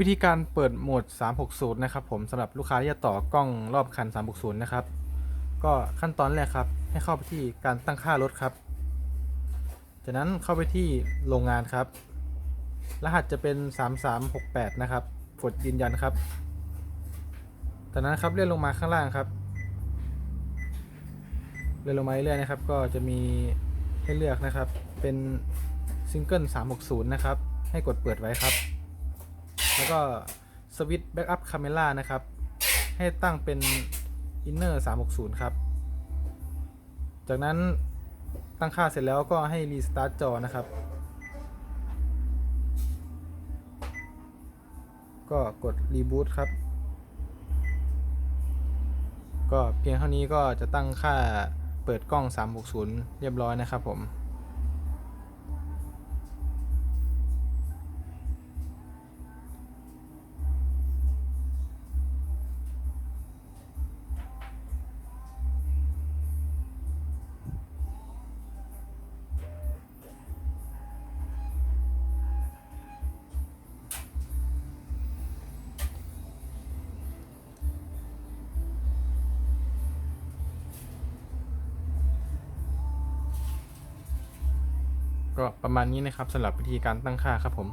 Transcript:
วิธีการเปิดโหมด 360 นะครับผมสำหรับลูกค้าที่จะต่อกล้องรอบคัน 360 นะครับ ก็ขั้นตอนแรกครับ ให้เข้าไปที่การตั้งค่ารถครับ จากนั้นเข้าไปที่โรงงานครับ รหัสจะเป็น 3368 นะครับ กดยืนยันครับ จากนั้นครับเลื่อนลงมาข้างล่างครับ เลื่อนลงมาเรื่อยๆนะครับ ก็จะมีให้เลือกนะครับ เป็นซิงเกิล360 นะครับ ให้กดเปิดไว้ครับ แล้วก็สวิตช์แบ็กอัพคาเมล่านะครับ ให้ตั้งเป็น Inner 360 ครับ จากนั้นตั้งค่าเสร็จแล้วก็ให้รีสตาร์ทจอนะครับ ก็กดรีบูตครับ ก็เพียงเท่านี้ก็จะตั้งค่าเปิดกล้อง 360 เรียบร้อยนะครับผม ก็ประมาณนี้นะครับสำหรับวิธีการตั้งค่าครับผม